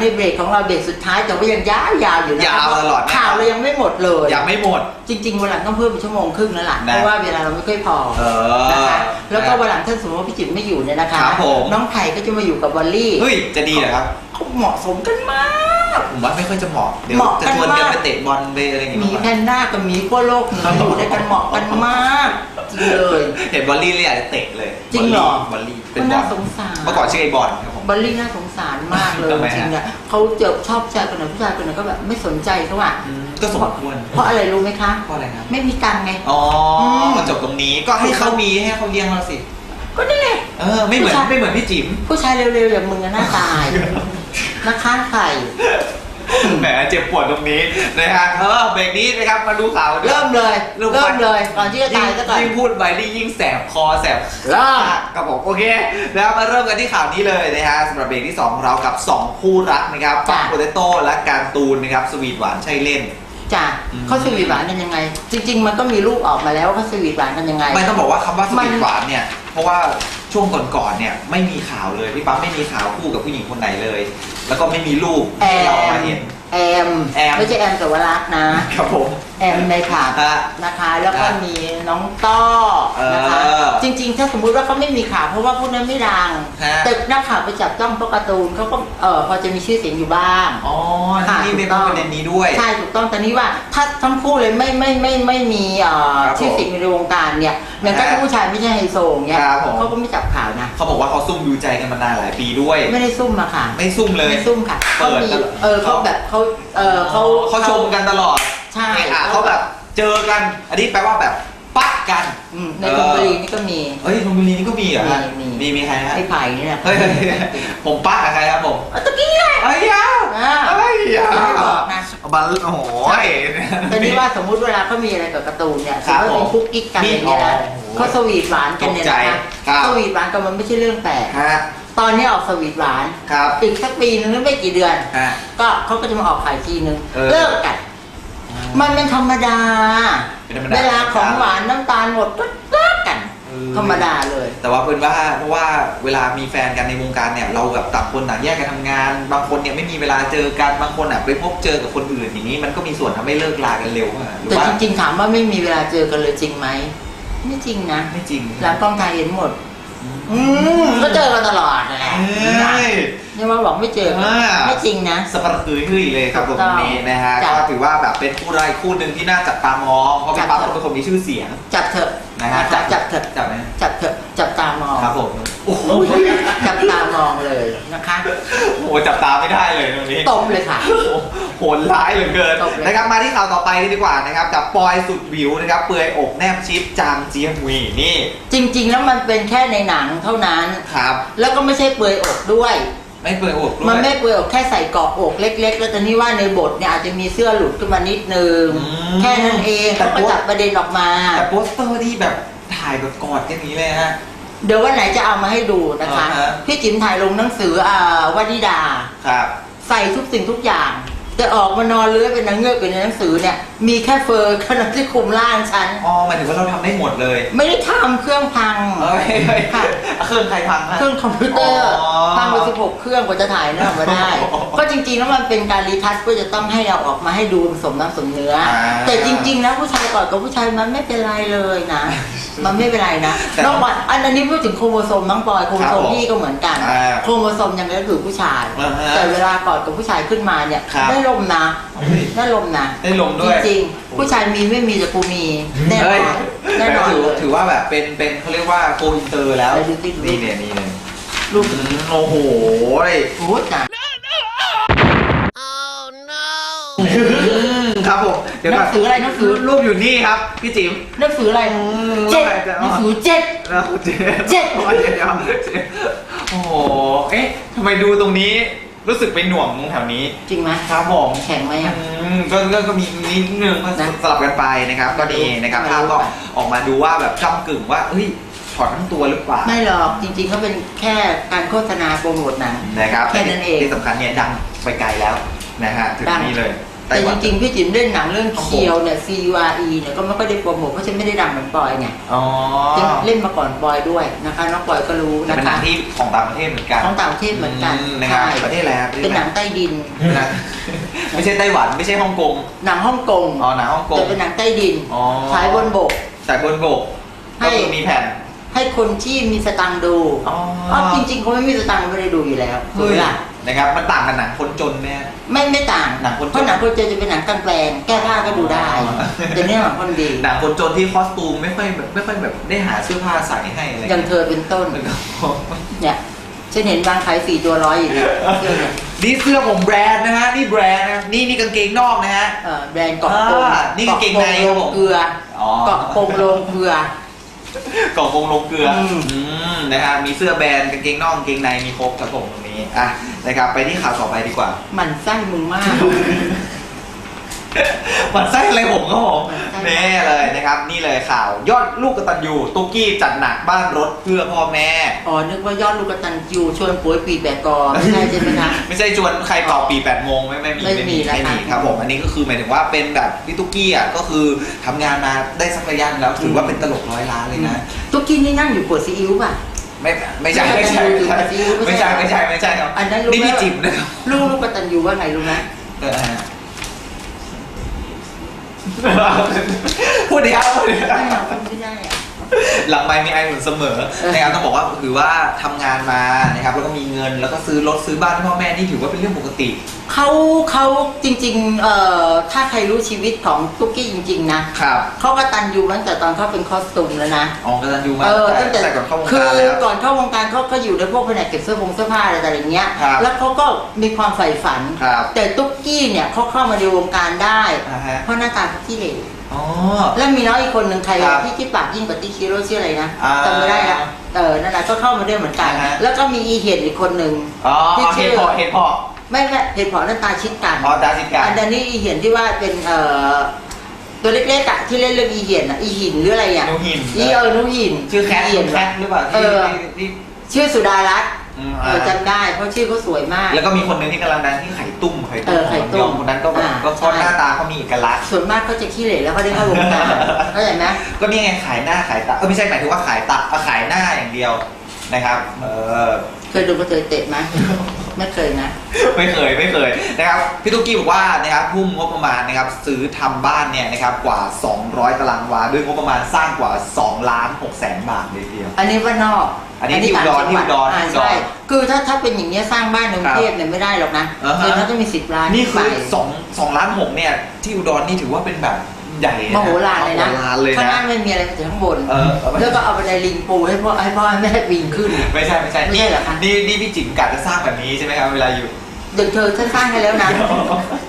ในเบรกของเราเบรกสุดท้ายแต่ว่ายังยาวๆอยู่นะยาวตลอดนะครับ ข่าวเรายังไม่หมดเลยยังไม่หมด จริงๆวันหลังต้องเพิ่มเป็นชั่วโมงครึ่งแล้วล่ะนะ เพราะว่าเวลาเราไม่ค่อยพอเออ นะคะแล้วก็วันหลังถ้าสมมติว่าพี่จิ๋มไม่อยู่เนี่ยนะคะ ครับผม น้องไผ่ก็จะมาอยู่กับวอลลี่เฮ้ย จะดีเหรอครับ เขาเหมาะสมกันมาก ผมว่าไม่ค่อยจะเหมาะ เดี๋ยวเหมาะจะกันชวนกันมาก ไปเตะบอลไปอะไรอย่างหมีเงี้ยแพนด้ากับหมีขั้วโลกหนีอยู่ด้วยกันเหมาะกันมากจริงเลย เห็นบอลลี่เลยอยากจะเตะเลยจริงเหรอ บอลลี่เป็ก็นบอน่าลสงสาร เมื่อก่อนชื่อไอ้บอลครับผม บอลลี่น่าสงสารมากเลยทำไมฮะ จริงๆเนี่ยเขาเจอชอบผู้ชายคนไหนผู้ชายคนไหนก็แบบไม่สนใจเขาอะอืมก็สมควรเพราะอะไรรู้ไหมคะ เพราะอะไรครับ ไม่มีตังค์ไง อ๋อมมันจบตรงนี้ก็ให้เขามีให้เขาเลี้ยงเราสิ ก็นี่ไง เออ ไม่เหมือนผู้ชาย ไม่เหมือนพี่จิ๋ม ผู้ชายเร็วๆอย่างมึงอะหน้าตาย นะคะไข่ แหมเจ็บปวดตรงนี้นะฮะเออเบรกนี้นะครับมาดูข่าวเริ่มเลยเริ่เริ่มมเลยก่อนที่จะตายซะก่อนยิ่งพูดไปนี่ยิ่งแสบคอแสบเริ่มครับผมโอเคนะครับมาเริ่มกันที่ข่าวนี้เลยนะฮะสำหรับเบรกที่2ของเรากับ 2 คู่รักนะครับจ้ะปักโปเตโต้และการตูนนะครับสวีทหวานใช่เล่นจ้ะอืมเขาสวีทหวานกันยังไง จริง ๆ มันก็มีรูปออกมาแล้วว่าเขาสวีทหวานกันยังไงไม่ต้องบอกว่าคำว่าสมัวีนทหวานเนี่ยเพราะว่าช่วงก่อนๆเนี่ยไม่มีข่าวเลยพี่ปั๊มไม่มีข่าวคู่กับผู้หญิงคนไหนเลย แล้วก็ไม่มีรูปแอที่เรามมาเห็น แอมแอม ไม่ใช่แอมแต่ว่ารักนะ ครับผม แอมในผับฮะนะคะ แล้วก็ฮะมีน้องต้อนะคะ เออจริง ๆ ถ้าสมมุติว่าเขาไม่มีข่าวเพราะว่าพวกนั้นไม่ดังฮะแต่นักข่าวไปจับจ้องเพราะการ์ตูนเขาก็เออพอจะมีชื่อเสียงอยู่บ้าง อ๋อค่ะนี่เป็นถูกต้อง ประเด็นนี้ด้วย ใช่ถูกต้องแต่นี้ว่าถ้าทั้งคู่เลยไม่ไม่ไม่ไม่มีเอ่อครับผมชื่อเสียงในวงการเนี่ยเหมือนกับฮะถ้าผู้ชายไม่ใช่ไฮโซเนี่ยครับผม เขาก็ไม่จับข่าวนะ เขาบอกว่าเขาซุ่มดูใจกันมานานหลายปีด้วย ไม่ได้ซุ่มมาค่ะ ไม่ซุ่มเลย ไม่ซุ่มค่ะเปิเขาดมีตลอดเออเขาแบบเขาเออเขาเขาชมกันตลอดใช่อะเขาแบบเจอกัน อันนี้แปลว่าแบบปักกันอืมในดนตรีนี่ก็มี เฮ้ยธนบุรีนี่ก็มีเหรอฮะมีมีมีมีใครฮะไอ้ไผ่นี่แหละเฮ้ยเฮ้ยเฮ้ยผมปักกับใครครับผมเอาตะกี้ไงเอ้ยยาอ่าเอ้ยยาไม่บอกนะบัลโอ้โหแต่นี่ว่าสมมุติเวลาเขามีอะไรกับการ์ตูนเนี่ยสคมรับมติเป็นผมคุกกิ๊กกันอย่างเงี้ยนะโอ้โหเขาสวีทหวานกันเนี่ยตกใจนะคะครับสวีทหวานกันมันไม่ใช่เรื่องแปลกฮะ ตอนนี้ออกสวีทหวานครับอีกสักปีนึงหรือไม่กี่เดือนฮะก็เขาก็จะมาออกขายทีนึงเออเลิกกัน มันเป็นธรรมดา เป็นธรรมดา เวลาของหวานน้ำตาลหมดก็เลิกกันเออธรรมดาเลย แต่ว่าเป็นว่าเพราะว่าเวลามีแฟนกันในวงการเนี่ยเราแบบต่างคนต่างแยกกันทำงาน บางคนเนี่ยไม่มีเวลาเจอกันบางคนอะไปพบเจอกับคนอื่นอย่างนี้มันก็มีส่วนทำให้เลิกลากันเร็วมากหรือแต่ว่าจริงๆถามว่าไม่มีเวลาเจอกันเลยจริงไหมไม่จริงนะ ไม่จริง หลังกล้องถ่ายเห็นหมด อืมก็เจอกันตลอดนั่นแหละเอ้ยยังมาบอกไม่เจอกันอ่า ไม่จริงนะ สปาร์คือคือเลยครับถูตกรต้องงนี้นะฮะ จ้ะก็ถือว่าแบบเป็นคู่รายคู่หนึ่งที่น่าจับตามอง เพราะพี่จับปั๊บเป็นคนมีชื่อเสียง จับเถอะนะฮะจับ หจับตาไม่ได้เลยตรงนี้ตบเลยค่ะโอ้โหโหดร้ายเหลือเกินตบเลย นะครับมาที่ข่าวต่อไปดีกว่านะครับกับปอยสุดวิวนะครับเปลือยอกแนบชิดจางเจียงหวีนี่จริง ๆ แล้วมันเป็นแค่ในหนังเท่านั้น ครับ แล้วก็ไม่ใช่เปลือยอกด้วย ไม่เปลือยอกด้วย มันไม่เปลือยอกแค่ใส่เกาะอกเล็ก ๆ แล้วแต่นี่ว่าในบทเนี่ยอาจจะมีเสื้อหลุดขึ้นมานิดนึง อืมแค่นั้นเองแต่เขาก็โพสจับประเด็นออกมา แต่โปสเตอร์ที่แบบถ่ายแบบกอดกันอย่างนี้เลยฮะ เดี๋ยววันไหนจะเอามาให้ดูนะคะ อ่าฮะ พี่จิ๋มถ่ายลงหนังสืออ่าวนิดา ครับ ใส่ทุกสิ่งทุกอย่าง แต่ออกมานอนเลื้อยเป็นนางเงือกอยู่ในหนังสือเนี่ย มีแค่เฟอร์ขนาดที่คลุมร่างฉัน อ๋อหมายถึงว่าเราทำได้หมดเลยไม่ได้ทำเครื่องพัง เอ้ยเฮ้ยค่ะ เครื่องใครพังฮะเครื่องคอมพิวเตอร์อ๋อพังไป16เครื่องกว่าจะถ่ายนั่นออกมาได้ อ๋อก็จริงๆแล้วมันเป็นการรีทัชเพื่อจะต้องให้เราออกมาให้ดูสมน้ำสมเนื้ออาแต่จริงๆนะผู้ชายก่อนกับผู้ชายมันไม่เป็นไรเลยนะ มันไม่เป็นไรนะแต่น้องบอยอันอันนี้พูดถึงโครโมโซมน้องบอยโครโมโซมครับผมพี่ก็เหมือนกัน อ่าโครโมโซมยังไงก็คือผู้ชาย อ่าฮะแต่เวลากอดกับผู้ชายขึ้นมาเนี่ยครับ ได้ลมนะเฮ้ยได้ลมนะได้ลงจด้วยริงๆผู้ชายมีไม่มีแต่กูมีแน่นเฮ้อยนแน่นอนถือเลย ถือว่าแบบเป็นเป็นเขาเรียกว่าโกอินเตอร์แล้ว ไปดูสิดู นี่เนี่ยนี่เนี่ยรูปอืมโอ้โหโอ้จ้ะครับผมเดี๋ยวหก่นัอนงสืออะไรหนังสือรูปอยู่นี่ครับ พี่จิ๋ม หนังสืออะไรอืมเจ็ดว่าไงจะหนังสือเจ็ด แล้วเจ๊เจ็ดโอ้ยเดี๋ยวเดี๋ยวเจ๊โอ้โห เอ๊ะทำไมดูตรงนี้ รู้สึกเป็นหน่วงตรงแถวนี้จริงไหมครับผมแข็งไหมอะ อืมก็ก็ก็มีนิดนึงก็นะสลับกันไปนะครับก็ดีนะครับไม่ภาพรู้ก็ออกมาดูว่าแบบจ้ำกึ่งว่าเฮ้ยถอดทั้งตัวหรือเปล่าไม่หรอกจริงๆก็เป็นแค่การโฆษณาโปรโมทหนัง นะครับแค่นั้นเองที่สำคัญเนี่ยดังไปไกลแล้วนะฮะถึงดัง นี่เลยไต้ แต่หจวันริงๆพี่จิ๋มเล่นหนังเรื่องฮ่องกงเคียวเนี่ย C U R E เนี่ยก็ไม่ค่อยได้โปรโมทเพราะฉันไม่ได้ดังเหมือนปอยไงอ๋อเล่นมาก่อนปอยด้วยนะคะน้องปอยก็รู้แต่นะเป็นหนัคะงที่ของต่างประเทศเหมือนกันของต่างประเทศเหมือนกันนะครับใช่ประเทศอะไรครับเป็นหนังใต้ดินนะไม่ใช่ไต้หวันไม่ใช่ฮ่องกงหนังฮ่องกงอ๋อหนังฮ่องกแต่งเป็นหนังใต้ดินอ๋อฉายบนบกสายบนบกให้ก็คือมีแผ่นให้คนที่มีสตังค์ดูอ๋ออ๋อจริงๆเขาไม่มีสตังค์ไม่ได้ดูอยู่แล้วถูกเฮ้ไหมยล่ะ นะครับ มันต่างกับหนังคนจนไหมฮะไม่ไม่ต่างหนังคนจน เพราะหนังคนเจนจะเป็นหนังกลางแปลงแก้ผ้าก็ดูได้อ๋อแต่เนี่ยหนังคนดีหนังคนจนที่คอสตูมไม่ค่อยแบบไม่ค่อยแบบได้หาเสื้อผ้าใส่ให้อะไรอย่างเธอเป็นต้นมันก็เนี่ยฉันเห็นบางขายสี่ตัวร้อยอยู่เนี่ยเสื้อเนี่ยนี่เสื้อผมแบรนด์นะฮะนี่แบรนด์นะนี่นี่กางเกงนอกนะฮะเอ่อแบรนด์เกาะโปงอ่านี่กางเกงในครับผมเกลืออ๋อเกาะโปงโลงเกลือ กล่องกงลงเกลืออมอืมนะฮะมีเสื้อแบรนด์กางเกงนอกกางเกงในมีครบครับผมตรงนี้อะนะครับไปที่ข่าวต่อไปดีกว่า หมันไส้มึงมาก มันไส้อะไรผมก็ผมหมั่นไส้แน่เลยนะครับ นี่เลยข่าว ยอดลูกกตัญญูตุกกี้จัดหนักบ้านรถเพื่อพ่อแม่ อ๋อ นึกว่ายอดลูกกตันยูชวนป่วยปีแบกกอไม่ใช่ใช่ไหมคะ ไม่ใช่ชวนใครเป่าปี8โมงไม่ไม่มีไม่มีแล้วไม่มีค่ะครับผมอันนี้ก็คือหมายถึงว่าเป็นแบบพี่ตุ๊กกี้อะก็คือทำงานมาได้สักระยะหนึ่งแล้วถือว่าเป็นตลกร้อยล้านเลยนะทุกกี้นี่นั่งอยู่ปวดซีอิ๊วป่ะ ไม่ไม่ใช่ไม่ใช่ไม่ใช่ไม่ใช่ไม่ใช่ไม่ใช่ครับอันนั้นรู้นี่ไหมพี่จิ๋มนะครับลูกลูกกตันยูว่าไงรู้ไหมเออฮะ พูดดีครับพูดดีครับ หลังไม่มีไอหนุนเสมอเออนะครับต้องบอกว่าถือว่าทำงานมานะครับแล้วก็มีเงินแล้วก็ซื้อรถซื้อบ้านให้พ่อแม่นี่ถือว่าเป็นเรื่องปกติ เขาเขาจริงๆเอ่อถ้าใครรู้ชีวิตของตุ๊กกี้จริง ๆ นะครับเขากตันยูตั้งแต่ตอนเขาเป็นคอสตูมแล้วนะอ๋อกำลังอยู่มาเออตั้ตั้งงแต่แต่ก่อนเข้าวงคืการอแล้ว ก่อนเข้าวงการเขาก็อยู่ในพวกแผนกเก็บเสื้อผงเสื้อผ้าอะไรแต่อย่างเงี้ย ครับแล้วเขาก็มีความใฝ่ฝัน ครับแต่ตุ๊กกี้เนี่ยเขาเข้ามาในวงการได้ อ่าฮะ เพราะหน้าตาเขาขี้เหร่ อ๋อ แล้วมีน้องอีกคนหนึ่งใครครัอะบที่ที่ปากยิ่งกว่าติ๊กคิโร่ชื่ออะไรนะอ่าจำไม่ได้ละเออนั่นแหละก็เข้ามาด้วยเหมือนกัน อ่าฮะ แล้วก็มีอีเหียนอีกคนหนึ่งอ๋อที่ชื่เห็อนพอเห็นพอไม่ไม่เห็นผอหน้าตาชิดกัน อ๋อดาซิกา อันนี้อีเหียนที่ว่าเป็นเอ่อตัวเล็กๆอะที่เล่นเรื่องอีเหียนอะอีหินหรืออะไรอะนูหิน อีเออนูหินชื่อแคทเหียนแคทหรือเปล่าเอที่อที่ที่ชื่อสุดารัตน์อืม เออ่าอจำได้ เพราะชื่อเขาสวยมาก แล้วก็มีคนหนึ่งที่กำลังดังที่ไข่ตุ้มไข่ตุ้มเออไข่ตุ้มยองคนนั้นก็แบบอ่าก็ใช่หน้าตาเขามีเอกลักษณ์ส่วนมากเขาจะขี้เหร่แล้วเขาได้เข้าวงการเข้าใจไหมก็นี่ไงขายหน้าขายตาเออไม่ใช่หมายถึงว่าขายตาเอาขายหน้าอย่างเดียวนะครับเออเคยดูกระเทยเตะไหมไม่เคยนะ ไม่เคยไม่เคยนะครับพี่ตุ๊กกี้บอกว่านะครับทุ่มงบประมาณนะครับซื้อทำบ้านเนี่ยนะครับกว่า 200 ตารางวาด้วยงบประมาณสร้างกว่า 2 ล้าน6แสนบาทเลยทีเดียว อันนี้ว่านอก อันนี้ที่อุดรต่างจังหวัที่อุดรอ่าที่อุดรใช่คือถ้าถ้าเป็นอย่างเงี้ยสร้างบ้านในกรุงเทพเนี่ยไม่ได้หรอกนะอ่าฮะเดือนละต้องมีสิบล้านนี่ขึ้คือไป สองสองล้านหกเนี่ยที่อุดรนี่ถือว่าเป็นแบบใหญ่นะมโหฬารเลยนะมโหฬารเลยข้างนะล่างไม่มีอะไรแต่ข้างบน เออเอาไปแล้วก็เอาไปในลิงปูให้พ่อให้พ่อให้แม่ปีนขึ้น ไม่ใช่ไม่ใช่ไม่ใช่เหรอคะ นี่นี่พี่จิ๋มกัดจะสร้างแบบนี้ใช่ไหมครับเวลาอยู่ เด็กเธอฉันสร้างให้แล้วนะ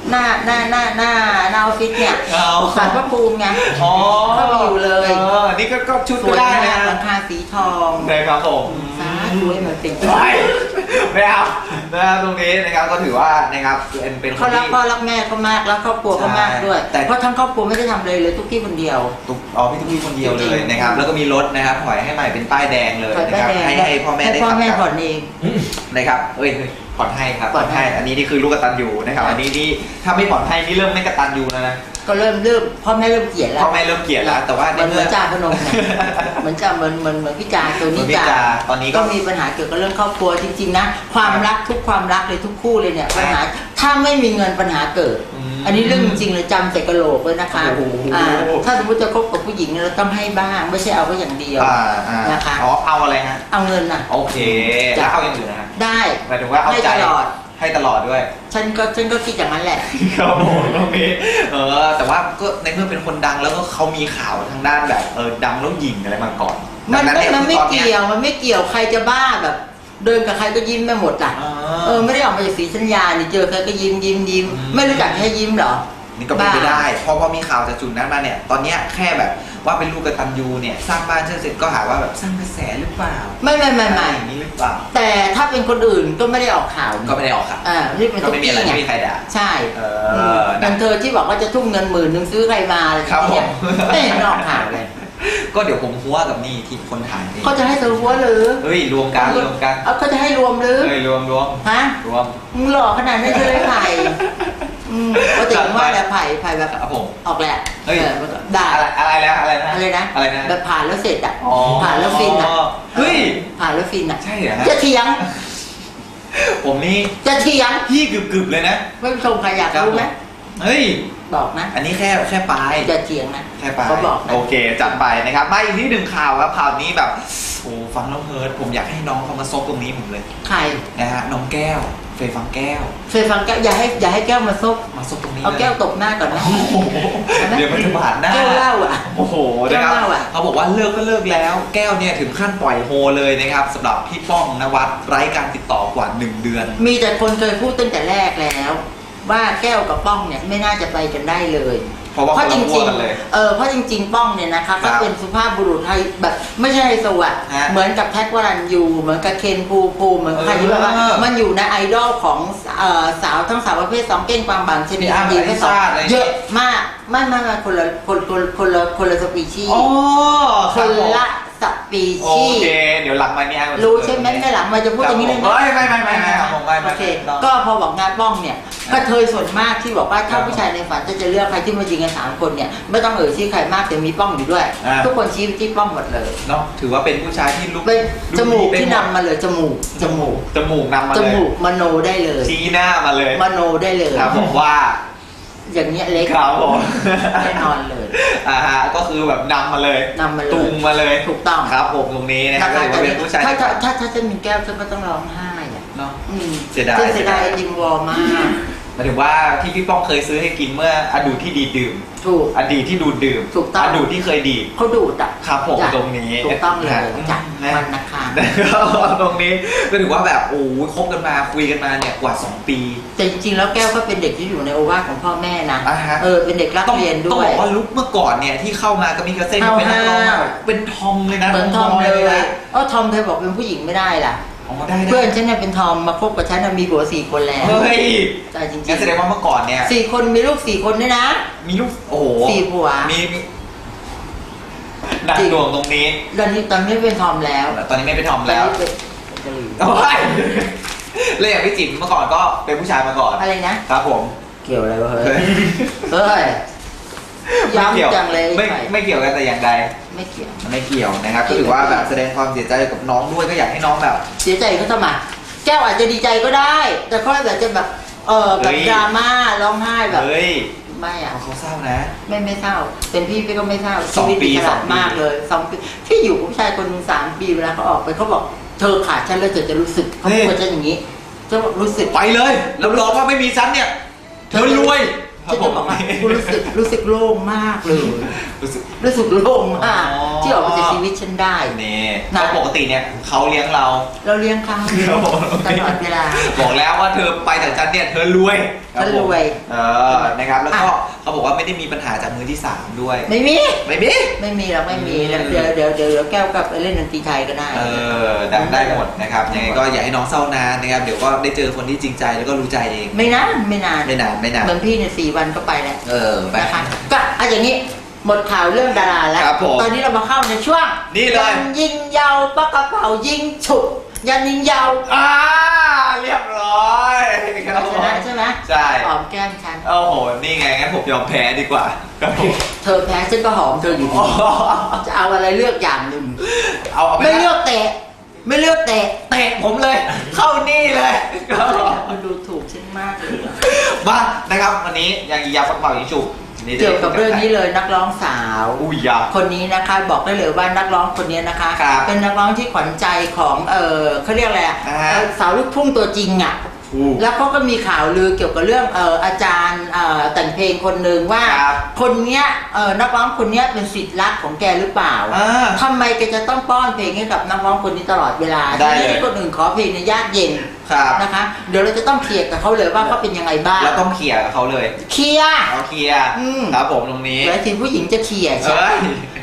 หน้าหน้าหน้าหน้าหน้าออฟฟิศเนี่ยเอาสารพระภูมิไงอ๋อเข้าไปอยู่เลยออนี่ก็ก็ชุดสก็วยได้มากนะหลังคาสีทองนะครับผม สาธุให้มันเป็นไม่ไม่เอานะครับตรงนี้นะครับก็ถือว่านะครับเป็นเป็นคเขานรักที่ พ่อรักแม่เขามากแล้วครอบครัวเขามากด้วย ใช่ แต่เพราะทั้งครอบครัวไม่ได้ทำเลยเลยทุกที่คนเดียว ตุ๊กอ๋อพี่ตุ๊กกี้คนเดียวเลยจริงๆนะครับ แล้วก็มีรถนะครับถอยให้ใหม่เป็นป้ายแดงเลยถอยนะป้ายครับแดงให้ให้พ่อแม่ได้ให้พ่อขับแม่กันผ่อนเอง นะครับเอ้ย เฮ้ยผ่อนให้ครับผ่อนให้อันนี้นี่คือลูกกตันยูนะครับ อันนี้นี่ถ้าไม่ผ่อนให้นี่เริ่มไม่กตันยูแล้วนะก็เริ่มเริ่มพ่อแม่เริ่มเกลียดแล้วพ่อแม่เริ่มเกลียดแล้วแต่ว่าเหในมือนเหมืเมื่ออนจ่าพนมเนี่ยเหมือนจ่าเหมือนเหมือนเหมือนพี่จ่าตัวเหมืนี้อนพี่จ่าจาตอนนี้ก็ก็มีปัญหาเกี่ยวกับเรื่องครอบครัวจริง ๆ นะ ความรักทุกความรักเลยทุกคู่เลยเนี่ยปัญหาถ้าไม่มีเงินปัญหาเกิดอืมอันนี้เรื่องจริงเลยจำใส่กระโหลกเลยนะคะโอ้โหอ่าถ้าสมมติจะคบกับผู้หญิงเนี่ยเราต้องให้บ้างไม่ใช่เอาก็อย่างเดียวอ่าอ่านะคะอ๋อเอาอะไรฮะเอาเงินน่ะโอเคจ้ะแล้วเอาอย่างอื่นนะฮะ ได้ หมายถึงว่าเอาให้ใจตลอด ให้ตลอดด้วย ฉันก็ฉันก็คิดอย่างนั้นแหละ ครับผมตรงนี้เออ แต่ว่าก็ในเมื่อเป็นคนดังแล้วก็เขามีข่าวทางด้านแบบเออดังแล้วหยิงอะไรมาก่อนมันดังไม่เยมันไม่คือตอเกี่ยวมันไม่เกี่ยวใครจะบ้าแบบ เดินกับใครก็ยิ้มไปหมดอะอ่าเออ ไม่ได้ออกมาจากสีสัญญานี่เจอใครก็ยิ้มยิ้มยิ้มอืมไม่รู้จักให้ยิ้มเหรอ นี่ก็เป็นไปบ้าได้พอพอมีข่าวจากจุดนั้นมาเนี่ย ตอนเนี้ยแค่แบบว่าเป็นลูกกตันยูเนี่ยสร้างบ้านเสร็จก็หาว่าแบบสร้างกระแสหรือเปล่าไม่ไม่ไม่ไม่อย่างนี้หรือเปล่า แต่ถ้าเป็นคนอื่นก็ไม่ได้ออกข่าวก็ไม่ได้ออกข่าวอ่านี่เป็นก็ทุกไม่มีที่อะไรไงไม่มีใครด่า ใช่เออมนะอย่างเธอที่บอกว่าจะทุ่มเงินหมื่นหนึ่งซื้อใครมาอะไรครับเนี่ยผมไม่เห็นออกข่าวเลยก็เดี๋ยวผมหัวกับนี่ทีมคนถ่ายนี่เขาจะให้เธอหัวหรือเฮ้ยรวมกันรวมกันเอาเขาจะให้รวมหรือเฮ้ยรวมรวมฮะรวมมึงหล่อขนาดนั้นเลยไผ่ อืมก็ถึงว่าแต่ไผ่ไผ่แบบครับผม ออกแหละเฮ้ย ออมันก็ได้อะไรอะไรนะอะไรนะอะไรนะอะไรนะแบบผ่านแล้วเสร็จอะอ๋อผ่านแล้วฟินอะเฮ้ย ผ่านแล้วฟินอะใช่เหรอฮะจะเถียงผมนี่จะเถียงพี่กึบๆเลยนะไม่ชมใครอยากรู้ไหมเฮ้ย บอกนะ อันนี้แค่แค่ปลาย จะเถียงนะแค่ปลายเขาบอกนะ โอเค จัดไปนะครับมาอีกที่หนึ่งข่าวครับข่าวนี้แบบโอ้ฟังแล้วเฮิร์ตผมอยากให้น้องเขามาซบตรงนี้ผมเลย ใครนะฮะน้องแก้ว เฟยฟังแก้วเคยฟังแก้วอย่าให้อย่าให้แก้วมาซบมาซบตรงนี้เอาลยแก้วตบหน้าก่อนนะโอ้โหเดี๋ยวมันจะบาดหน้าแก้วเหล้าอะโอ้โหนะครับแก้วเหล้าอะเขาบอกว่าเลิกก็เลิกแล้ว แก้วเนี่ยถึงขั้นปล่อยโฮเลยนะครับสำหรับพี่ป้องนวัดไร้การติดต่อกว่า 1 เดือน มีแต่คนเคยพูดตั้งแต่แรกแล้ว ว่าแก้วกับป้องเนี่ยไม่น่าจะไปกันได้เลยเพ ราะว่าคนจละริขั้วงกันเลยๆเออเพราะจริง ๆ ป้องเนี่ยนะคะครัก็บเป็นสุภาพบุรุษไทยแบบไม่ใช่ไฮโซอะฮะเหมือนกับแท็กวรันยูเหมือนกับเคนภูมิภูมิเหมือนใครที่แบบว่าเออมันอยู่ในไอดอลของเอ่อสาวทั้งสาวประเภทสองเก้งกวางบางชนิดมีอ้ำดีเพศสองอลิซาอะไรอย่างเงี้ยเยอะมากไม่ไม่ไม่คนละคนคนคนละคนละสปีชีส์อ๋อคนรับผมละ สปีโอชีส์เค เดี๋ยวหลังมาเนี่ยรู้ใช่ไหมไม่หลังมาจะพูดอย่างนี้เลยครับผมไม่ไม่ไม่ไม่ไม่ครับผมไม่ไม่โอเค ไม่ก็พอบอกงานป้องเนี่ยกระเทยส่วนมากที่บอกว่าถ้าผู้ชายในฝันจะจะเลือกใครที่มายิงกันสามคนเนี่ยไม่ต้องเอ่ยชื่อใครมากแต่มีป้องอยู่ด้วยอ่าทุกคนชี้ไปที่ป้องหมดเลยเนาะถือว่าเป็นผู้ชายที่ลุกเป็นจมูกลุที่ดีนำมาเลยจมูกจมูกจมูกนำมาจเลยมูกมโนได้เลย ชี้หน้ามาเลยมโนได้เลย ครับผมว่า อย่างเงี้ยเล็กครับผมแน่นอนเลยอ่าฮะก็คือแบบนำมาเลยนำมาเลยตุงมาเลยถูกต้องครับผมตรงนี้นะครับก็ถือว่าเป็นผู้ชายถ้าในถ้าฝันถ้าถ้าฉันมีแก้วฉันก็ต้องร้องไห้อะเนาะอืมเสียดายฉันเสียดายจิมวอลมากหมายถึงว่าที่พี่ป้องเคยซื้อให้กินเมื่ออดีตที่ดีดดื่ม ถูก อดีตที่ดูดดื่มถูกต้อง อดีตที่เคยดีด เขาดูดอะครับผมจ้ะตรงนี้ถูกต้องเลยนะจ้ะนะมันนะคะ นะครับตรงนี้ก็ถือว่าแบบโอ้ยคบกันมาคุยกันมาเนี่ยกว่า 2 ปี แต่จริงๆ แล้วแก้วก็เป็นเด็กที่อยู่ในโอวาทของพ่อแม่นะ อ่าฮะ เออ เป็นเด็กรักต้องเรียนต้องด้วบย อกว่าลุกเมื่อก่อนเนี่ยที่เข้ามากับมิกาเซ่นเอาเป็นนักร้องฮะแบบเป็นทอมเลยนะเหมือนทอมเลยนะ เออทอมเธอบอกเป็นผู้หญิงไม่ได้ล่ะ อ๋อได้ได้เพื่อนฉันเนี่ยเป็นทอมมาคบกับฉันน่ะมีผัวสี่คนแล้วเฮ้ยแต่จริงงั้นแสดงว่าเมื่อก่อนเนี่ยๆสี่คนมีลูกสี่คนด้วยนะ มีลูกโอ้โหสี่ผัว มีมีหนักหน่วงตรงนี้ตอนนี้ตอนนี้เป็นทอมแล้วตอนนี้ไม่เป็นทอมแล้วตอนนี้เป็นกะหรี่โอ้ยเลยอย่างพี่จิ๋มเมื่อก่อนก็เป็นผู้ชายมาก่อนอะไรนะครับผมเกี่ยวอะไรวะเฮ้ยเฮ้ยไม่เกี่ยวย้ำจังเลยไม่ไผ่ไม่เกี่ยวกันแต่อย่างใด ไม่เกี่ยวไม่เกี่ยวนะครับก็ถือว่าแบบแสดงความเสียใจกับน้องด้วยก็อยากให้น้องแบบ เสียใจเขาทำไมแก้วอาจจะดีใจก็ได้ แต่เขาแบบจะแบบเออแบบเฮ้ยดราม่าร้องไห้แบบเฮ้ยไม่อะเขาเศร้านะ ไม่ไม่เศร้า เป็นพี่พี่ก็ไม่เศร้าสองชีวิตปีมีขสนาองดปีมากเลยสองปีที่อยู่กับผู้ชายคนหนึ่งสามปีเวลาเขาออกไปเขาบอกเธอขาดฉันแล้วเธอจะรู้สึกเขาพูดกับฉันอย่างนี้จะบอกรู้สึกไปเลยรับรองว่าไม่มีฉันเนี่ย เธอรวย ครัฉับนผจะม บอกว่ากูรู้สึกรู้สึกโล่งมากเลยรู้สึก รู้สึกโล่งมากอ๋อ ที่ออกมาจากชีวิตฉันได้ นี่นะ เพราะปกติเนี่ยเขาเลี้ยงเรา เราเลี้ยงเขาครับผม ตลอดเวลา บอกแล้วว่าเธอไปจากฉันเนี่ยเธอรวยคบผมเธอรวย เออนะครับแล้วก็อะเขาบอกว่าไม่ได้มีปัญหาจากมือที่สามด้วย ไม่มี ไม่มี ไม่มีหรอกไม่มีอืมเดี๋ยวเดี๋ยวเดี๋ยวเดี๋ยวแก้วกลับไปเล่นดนตรีไทยก็ได้ เออดังได้หมดนะครับยังไงก็อย่าให้น้องเศร้านานนะครับเดี๋ยวก็ได้เจอคนที่จริงใจแล้วก็รู้ใจเอง ไม่นานไม่นานไม่นานไม่นานเหมือนพี่เนี่ยสี่วันก็ไปแล้วเออไปนะคะก็เอาอย่างนี้หมดข่าวเรื่องดาราแล้วครับผมตอนนี้เรามาเข้าในช่วง นี่เลยยัยิงยาวปากกระเป๋ายิงฉุกยันยิงยาวอ่าเรียบร้อยครับ ก้มฉัน โอ้โห นี่ไงงั้นผมยอมแพ้ดีกว่าครับผมเธอแพ้ฉันก็หอมเธออยู่ดีจะเอาอะไรเลือกอย่างหนึ่งเอาเอาไปไม่เลือกเตะ ไม่เลือกเตะ เตะผมเลย เข้านี่เลยครับผมมันดูถูกฉันมากเลยมานะครับวันนี้ยังยาฟักเป่ายิงฉุบนี่จะเกี่ยวกับเรื่องนี้เลยนักร้องสาว อุ้ยยา คนนี้นะคะบอกได้เลยว่านักร้องคนนี้นะคะ ครับเป็นนักร้องที่ขวัญใจของเออเขาเรียกอะไรอะอ่าฮะ เอ่อสาวลูกทุ่งตัวจริงอะอู้ แล้วเขาก็มีข่าวลือเกี่ยวกับเรื่องเอออาจารย์เออแต่งเพลงคนหนึ่งว่า ครับคนเนี้ยเออนักร้องคนเนี้ยเป็นสิทธิ์รักของแกหรือเปล่าอ่าทำไมแกจะต้องป้อนเพลงให้กับนักร้องคนนี้ตลอดเวลาได้เลย ที่คนอื่นขอเพลงในยากเย็น ครับนะคะ เดี๋ยวเราจะต้องเคลียร์กับเขาเลยว่าเขาเป็นยังไงบ้างแล้วต้องเคลียร์กับเขาเลยเคลียร์เอาเคลียร์อืมครับผมตรงนี้เดี๋ยวทีผู้หญิงจะเคลียร์ใช่ไหมเอ้ย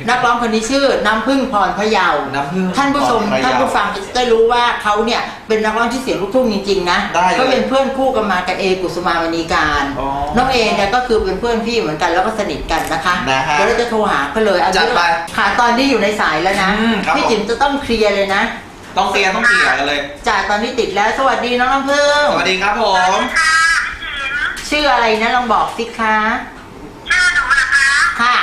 นักร้องคนนี้ชื่อน้ำพึ่งพรพะเยาน้ำผึ้งท่านผู้ชมพรพะเยาท่านผู้ฟังจะได้รู้ว่าเขาเนี่ยเป็นนักร้องที่เสียงลูกทุ่งจริงๆนะได้เลยเขาเป็นเพื่อนคู่กันมากับเอกุสุมามณีการอ๋อน้องเอเนี่ยก็คือเป็นเพื่อนพี่เหมือนกันแล้วก็สนิทกันนะคะนะฮะเดี๋ยวเราจะโทรหาเขาเลยเอาจัดไปค่ะตอนนี้อยู่ในสายแล้วนะอืมครับพี่ผมจิ๋มจะต้องเคลียร์เลยนะ ต้องเคลียร์ต้องเคลียร์กันเลยจ่ายตอนนี้ติดแล้วสวัสดีน้องน้ำพึ่งสวัสดีครับผมชื่อชื่ออะไรนะลองบอกสิคะชื่อหนูนะคะค่ะ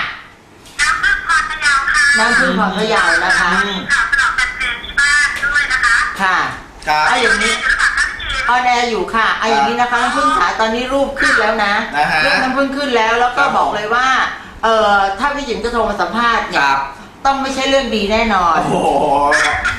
น้ำพึ่งพรพะเยาค่ะน้ำพึ่งของพะเยานะคะอืม ข่าวสำหรับแฟนเพลงที่บ้านด้วยนะคะค่ะครับเอาอย่างนี้หรือเปล่าคะพี่จีออนแอร์อยู่ค่ะเอาอย่างนี้นะคะน้ำพึ่งขาตอนนี้รูปขึ้นแล้วนะนะฮะรูปน้ำพึ่งขึ้นแล้วแล้วก็ครับบอกเลยว่าเอ่อถ้าพี่จิ๋มจะโทรมาสัมภาษณ์คเนี่ยรับ ต้องไม่ใช่เรื่องดีแน่นอน โอ้โห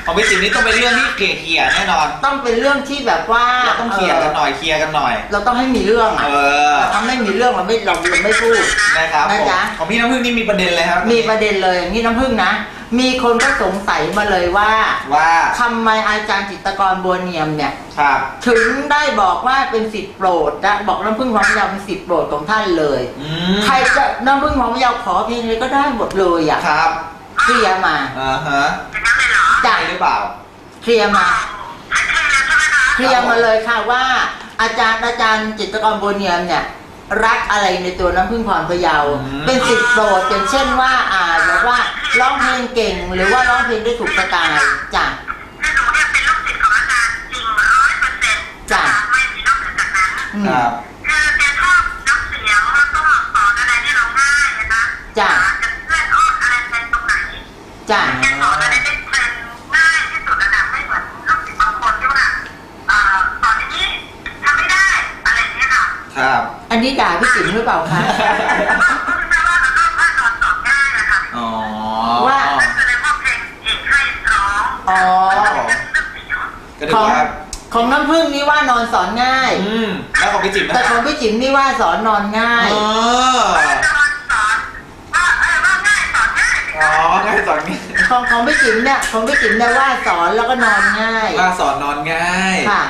ของพี่จิ๋มนี่ต้องเป็นเรื่องที่เกลี่ยๆแน่นอนต้องเป็นเรื่องที่แบบว่าเราต้องเคลียร์กันหน่อยเคลียร์กันหน่อย เราต้องให้มีเรื่องเออะอถ้าไม่มีเรื่องเราไม่เราเราไม่พูด นะครับนะผมจ๊ะ ของพี่น้ำพึ่งนี่มีประเด็นเลยครับมีประเด็นเลยอย่างนี้น้ำพึ่งนะ มีคนก็สงสัยมาเลยว่าว่าทำไมอาจารย์จิตรกรบัวเนียมเนี่ย ครับ ถึงได้บอกว่าเป็นสิทธิ์โปรดนะบอกน้ำพึ่งของพระเยาเป็นสิทธิ์โปรดของท่านเลย อืมใครจะน้ำพึ่งของพระเยาขอเพลงเลยก็ได้หมดเลยอะ ครับ เคลียร์มาอ่าฮะอย่างนั้นเลยเหรอใช่หรือเปล่า เคลียร์มา ให้เคลียร์ใช่ไหมคะเคลียร์มาเลยค่ะว่า อาจารย์อาจารย์จิตรกรบัวเนียมเนี่ย รักอะไรในตัวน้ำพึ่งพรพะเยา อืม เป็นสิทธิ์โปรดอย่างเช่นว่าอ่าแบบว่าร้องเพลงเก่ง หรือว่าร้องเพลงได้ถูกสไตล์จ้ะ คือหนูเนี่ยเป็นลูกศิษย์ของอาจารย์จริงร้อยเปอร์เซ็นต์จ้ะ ไม่มีนอกเหนือจากนั้น อืม ครับ จ้ะแกสอนอะไรได้เป็นง่ายที่สุดระดับไม่เหมือนลูกศิษย์บางคนที่ว่าเอ่อสอนอย่างนี้ทำไม่ได้อะไรอย่างเงี้ยค่ะครับอันนี้ด่าพี่จิ๋มหรือเปล่าคะ ก็คือแปลว่าเราต้องว่านอนสอนง่ายนะคะอ๋อว่า นั่นแสดงว่าเพลงเอกให้ร้องอ๋อก็ถืขอองว่าของน้ำพึ่งนี่ว่านอนสอนง่าย อืมแล้วของพี่จิ๋มนะแต่ของพี่จิ๋มนี่ว่าสอนนอนง่าย เออ อ๋คะอง่ายสอนง่ายของของพี่จิ๋มเนี่ยของพี่จิ๋มเนี่ยว่าสอนแล้วก็นอนง่าย ว่าสอนนอนง่าย ค่ะ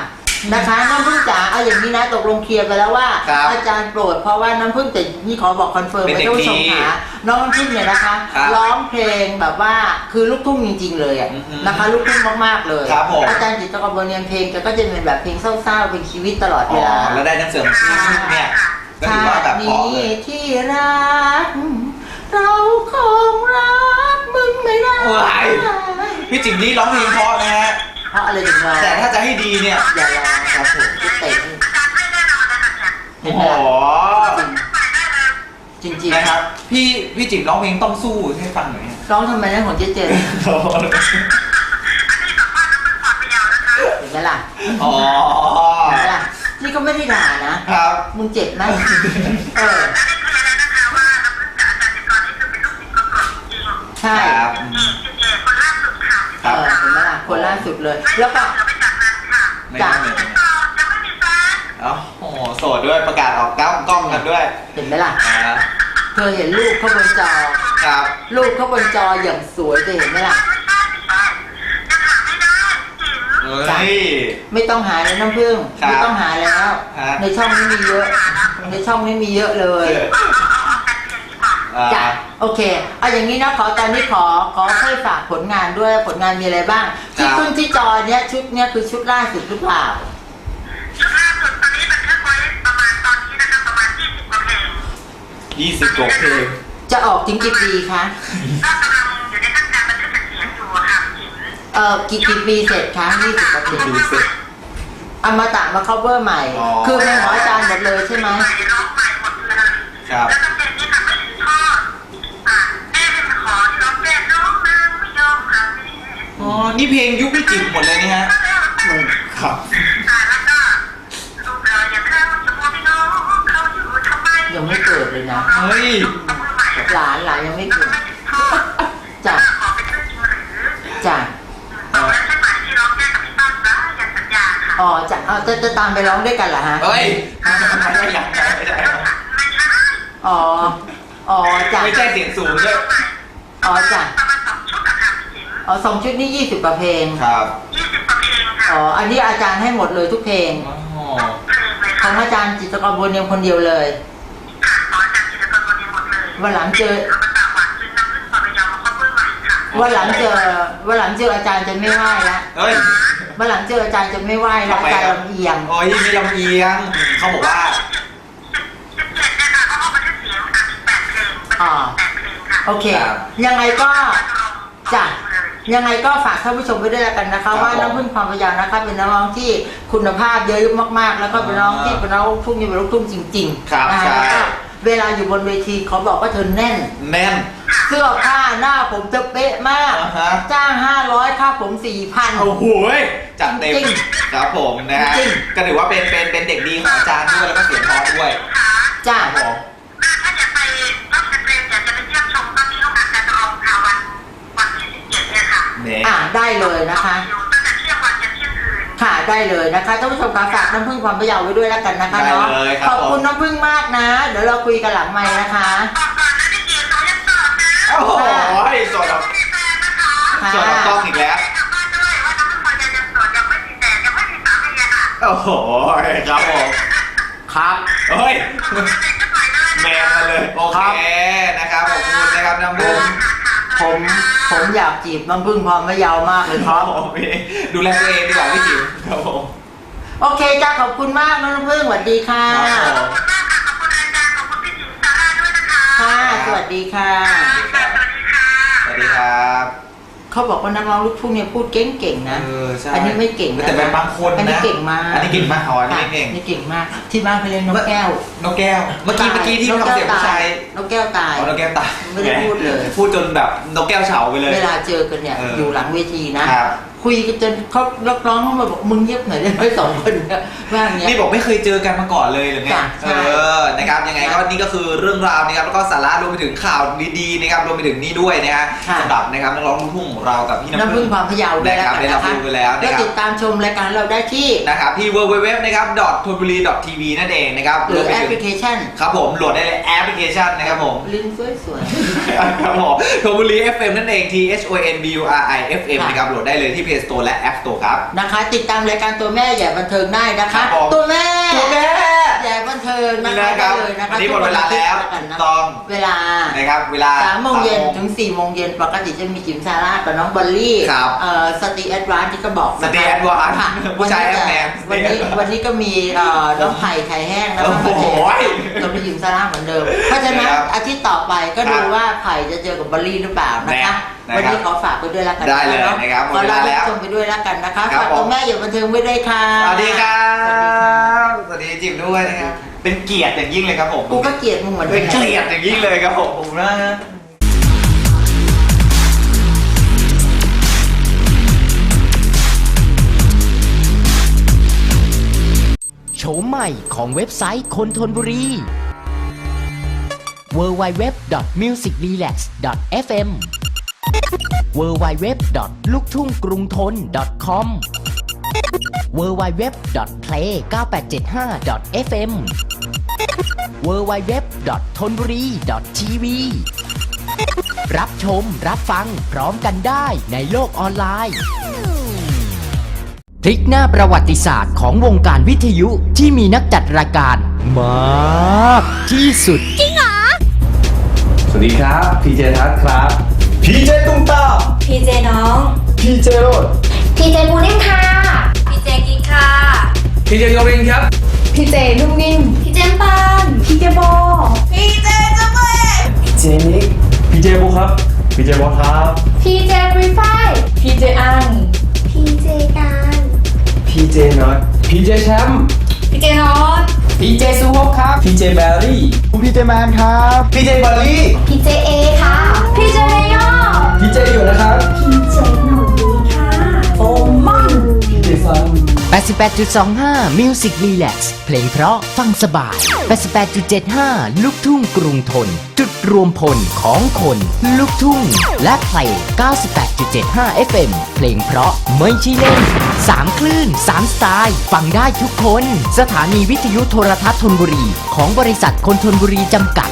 นะคะน้ำพึ่งจ๋าเอาอย่างนี้นะตกลงเคลียร์ไปแล้วว่า ครับอาจารย์โปรดเพราะว่าน้ำพึ่งแต่นี่ขอบอกคอนเฟิร์มเป็นไว้เด็กท่านผู้ชมดีขาน้องน้ำพึ่งเนี่ยนะคะครับร้องเพลงแบบว่าคือลูกทุ่งจริง ๆ เลยอะอือฮึนะคะลูกทุ่งมากๆเลยครับผม อาจารย์จิตรกรบนเนียนเพลงแกก็จะเป็นแบบเพลงเศร้าๆเป็นชีวิตตลอดอ๋เวอลา แล้วได้นักเสริมชีวิตเนี่ยก็ถือว่าแบบเพราะนี้เลยที่รัก เราคงรักมึงไม่ได้ว้ายพี่จิ๋มนี่ร้องเพลงเพราะนะฮะ เพราะอะไรถึงเราแต่ถ้าจะให้ดีเนี่ย อย่าลองครับผมจะเตะอาจารย์ไม่แน่นอนเลยค่ะเนี่ยโอ้โหขึ้นไปได้เลยจริงๆนะครับ พี่พี่จิ๋มร้องเพลงต้องสู้ให้ฟังหน่อยฮะร้องทำไมนะของเจ๊เจนอันนี้สัมภาษณ์น้ำพึ่งพรพะเยานะคะเห็นไหมล่ะอ๋อ เห็นไหมล่ะนี่ก็ไม่ได้ด่านะ ครับ มึงเจ็บไหมเออ ใช่ ครับเป็นเอกเป็นเอกคนล่าสุดค่ะเออเห็นไหมล่ะคนล่าสุดเลยไม่แล้วก็เหลือไปจากนั้นค่ะไม่จ้ะไม่ยังต่อยังไม่มีแฟนเอ้าโอ้โหโสดด้วยประกาศออกก้าวกล้องกันด้วยเห็นไหมล่ะ อ่าเธอเห็นรูปเขาบนจอ ครับ รูปเขาบนจออย่างสวยเธอเห็นไหมล่ะ ไม่ใช่ไม่ใช่ยังหาไม่ได้จิ๋มเฮ้จ้ะยไม่ต้องหาแล้วน้ำผึ้งครับไม่ต้องหาแล้ว ฮะ ในช่องนี้มีเยอะ ในช่องนี้มีเยอะเลยเอาเอาเอาแต่เพียงดีกว่า อ่า จ้ะ โอเคเอาอย่างนี้นะขอตอนนี้ขอขอค่อยฝากผลงานด้วยผลงานมีอะไรบ้าง ที่ขึ้นที่จอเนี้ยชุดเนี้ยคือชุดล่าสุดหรือเปล่าชุดล่าสุดตอนนี้บันทึกไว้ประมาณตอนนี้นะคะประมาณ20กว่าเพลงยี่สิบกว่าเพลงจะออกถึงกี่ปีคะก็กำลังอยู่ในขั้นการบันทึกเสียงอยู่อะค่ะจิ๋มเอ่อกี่กี่ปีเสร็จคะยี่สิบกว่าเพลงดูสิเอามาตะมา cover ใหม่อ๋อคือเพลงของอาจารย์หมดเลยใช่ไหมใหม่ร้องใหม่หมดเลยครับแล้วก็เพลงนี้ค่ะ อ๋อ นี่เพลงยุคพี่จิ๋มหมดเลยนี่ฮะก็เลยครับอะแล้วก็ลูกเราอย่าไม่ได้ว่าจะมองพี่น้องเขาอยู่ทำไมยังไม่เกิดเลยนะ เฮ้ยเอามือใหม่หลานหลานยังไม่แล้วเกิก็ดไม่ถึงทอดจ้ะขอเป็นเรื่องจริงหรือจ้ะตอนนั้นใช่ไหมที่ร้องแก้กับพี่ป้าจ้าอย่าสัญญาค่ะอ๋อจ้ะเอาจะจะตามไปร้องด้วยกันเหรอฮะ เฮ้ยไม่ใช่ไม่ใช่อย่างนั้นไม่ใช่ครับไม่ใช่อ๋อ อ๋อจ้ะไม่ใช่เสียงสูงด้วย อ๋อจ้ะ อ๋อสองชุดนี้ยี่สิบกว่าเพลงครับยี่สิบกว่าเพลงค่ะอ๋ออันนี้อาจารย์ให้หมดเลยทุกเพลงอ๋อเพลงเลยขอค่ะงอาจารย์จิตรกรบุญเนียมคนเดียวเลย ค่ะขออาจารย์จิตรกรคนนี้หมดเลยวันหลังเจอ เอามาตากหวานซื้อน้ำพึ่งปลาไปยาวมาครอบเพื่อใหม่ค่ะ วันหลังเจอวันหลังเจออาจารย์จะไม่ไหว้ละเฮ้ย วันหลังเจออาจารย์จะไม่ไหว้ละทำไมอาจารย์ครับ ลำเอียง โอ้ยมีลำเอียง เขาบอกว่าสิบเจ็ดเนี่ยค่ะเขาเอามาที่เสียงอะอีกแปดเพลงเป็นอ่าแปดเพลงค่ะโอเค ครับ ยังไงก็จ้ะเยังไงก็ฝากท่านผู้ชมไปด้วยแล้วกันนะครัคะบว่าผมน้ำพึ่งความพยายามนะคะเป็นน้องที่คุณภาพเยอะมากๆ แล้วก็เป็นน้องอ่าที่เป็นน้องลูกทุ่งที่เป็นลูกทุ่งจริงครับๆนะใช่คะแล้วก็เวลาอยู่บนเวทีเขาบอกว่าเธอแน่น แน่น เสื้อผ้าหน้าผมจะเป๊ะมาก อ่าฮะ จ้าง 500 ค่าผม4,000 โอ้โหจัดเต็มจริงครับผมนะฮะจริง ก็ถือว่าเป็นเป็นเป็นเด็กดีของอาจารย์ด้วยแล้วก็เสียงเพราะด้วยค่ะจ้า ครับผม ถ้าอยากไปต้องจะเตรียมอยากจะไปเยี่ยมชมก็ที่โอกาสจะลองค่ะวันวันที่สิบเจ็ดเนี่ยค่ะเนี่ยอ่าได้เลยนะคะอยู่ตั้งแต่เที่ยงวันจนเที่ยงคืนค่ะได้เลยนะคะท่านผู้ชมคะฝากน้ำพึ่งความพยาวไว้ด้วยแล้วกันนะคะได้เนาะเลยครับขอบคุณผมน้ำพึ่งมากนะ เดี๋ยวเราคุยกันหลังไม้นะคะบอกก่อนนะพี่จีนเขายังโสดนะโอ้โหสดออกไม่มีแฟนนะคะค่ะสดออกกล้องอีกแล้วกลับบ้านด้วยว่าน้องทุกคนยังยังโสดยังไม่มีแฟนยังไม่มีสามีอะค่ะโอ้โหครับผมครับเฮ้ยผมจะเป็นก็ปล่อยเลยแมนมาเลยโอเคนะครับขอบคุณนะครับน้ำพึ่งผม ผมอยากจีบน้ำพึ่งความพยาวมากเลยคครัรับบ ผมพี่ดูแลตัวเองดีกว่าพี่จิ๋วครับผม โอเคจ้าขอบคุณมากน้องน้ำพึ่งสวัสดีค่ะ ครับผม ขอบคุณมากค่ะขอบคุณอาจารย์ขอบคุณพี่จิ๋วซาร่าด้วยนะคะค่ะ สวัสดีค่ะค่ะสวัสดีค่ะสวัสดีครับ เขาบอกว่านักร้องลูกทุ่งเนี่ยพูดเก่งๆนะเออใช่อันนี้ไม่เก่งนะแต่เป็นบางคนนะอันนี้เก่งมากอันนี้เก่งมากอ๋ออันนี้ไม่เก่งนี่เก่งมาก ที่บ้านเขาเรียนนกแก้วนกแก้ว เมื่อกี้เมื่อกี้ที่นกทำแก้วเสียงผู้ชายนกแก้วตายอ๋อนกแก้วตายไม่ได้พูดเลย พูดจนแบบนกแก้วเฉาไปเลย เวลาเจอกันเนี่ยเออออยู่หลังเวทีนะ ครับคุยกันจนเขานักร้องเขามาบอกมึงเงียบหน่อยได้ไหมสองคนเนี่ยว่าอย่างเงี้ย นี่บอกไม่เคยเจอกันมาก่อนเลยหรือไง จ้ะใช่ เออ นะครับ ยังไงก็นี่ก็คือเรื่องราวนะครับ แล้วก็สาระรวมไปถึงข่าวดีๆนะครับ รวมไปถึงนี่ด้วยนะฮะค่ะ สำหรับนะครับนักร้องลูกทุ่งของเรากับพี่น้ำน้ำพึ่พึ่งง ความพยาวด้วยนะแล้วครับกันได้รับนะคะรู้ไปแล้วก็นะครับ ติดตามชมรายการเราได้ที่นะครับที่ www นะครับ t o b u r i tv นั่นเองนะครับหรือวมไปแอปพถึลิงเคชันครับผม โหลดได้เลยแอปพลิเคชันนะครับผม ลิ้นสวย ครับผมโทบุรี FM นั่นเอง T H O N B U R I F M ค่ะนะครับโหลดได้เลยที่ Play Store และ App Store ครับๆนะคะ ติดตามรายการตัวแม่ใหญ่บันเทิงได้นะครัคะบผม ตัวแม่ตัวแม่ใหญ่บันเทิงนะนี่คะนะครับได้เลยนะคะวันนี้หมดเวลาแล้วทุกวันอาทิตย์ถูกต้องเวลานะครับเวลา สามโมงเย็นสามโมถึงสี่โมงเย็นปกติจะมีจิมซาร่ากับน้องบอลลี่ครับเอ่อสตีแอดวานที่ก็บอกนะคะสตรีแอดวานซ์ค่ะผู้ชายวันนี้แอดแมนวันนี้วันนี้ก็มีเอ่อน้องไผ่ไข่แห้งนะโอ้คะโหกับพี่จิมซาร่าเหมือนเดิม เพราะฉะนั้นครับอาทิตย์ต่อไปก็ครัดูบว่าไผ่จะเจอกับบอลลี่หรือเปล่านะคะ แน่วันนี้นะครับขอฝากไปด้วยแล้วกันได้เลยอะนะครับหมขอดเวลาลาไปแล้วชมไปด้วยแล้วกันนะคะครับฝากผมตัวแม่อย่าบันเทิงไว้ด้วยค่ะสวัสดีครัสวัสดีค่ะบสวัสดีจิมด้วยนะครับ เป็นเกียรติอย่างยิ่งเลยครับผมกูก็เกลียดมึงเหมือนเป็นกัเกียรติอย่างยิ่งเลยครับผมผมนะโฉมใหม่ของเว็บไซต์คนทนบุรี www.musicrelax.fm www.luktunggrungthon.com www.play9875.fm www.thonburi.tv รับชมรับฟังพร้อมกันได้ในโลกออนไลน์พลิกหน้าประวัติศาสตร์ของวงการวิทยุที่มีนักจัดรายการมากที่สุดสวัสดีครับพีเจทัศน์ครับ พีเจตุ้มตามพีเจน้อง พีเจโรดพีเจบูนิ่มค่ะ พีเจกิ๊กค่ะ พีเจโยรินครับ พีเจนุ่มนิ่ม พีเจปานพีเจโบพีเจจเวพีเจนิก พีเจบุครับ พีเจบอสครับ พีเจฟรีไฟพีเจอัน พีเจการพีเจน็อต พีเจแชมป์ พีเจนอตพีเจซูฮกครับ พีเจแบรี่ผมพีเจแมนครับ พีเจบอลลี่ พีเจเอค่ะ พีเจเมยอ พีเจอยู่นะครับพีเจหนุ่มดีค่ะโฟมอนพีเจซัน88.25 Music Relax เพลงเพราะฟังสบาย 88.75 ลูกทุ่งกรุงทน จุดรวมพลของคน ลูกทุ่ง และเพลง98.75 FM เพลงเพราะไม่ใช่เล่น 3 คลื่น 3 สไตล์ ฟังได้ทุกคน สถานีวิทยุโทรทัศน์ทนบุรี ของบริษัทคนทนบุรีจำกัด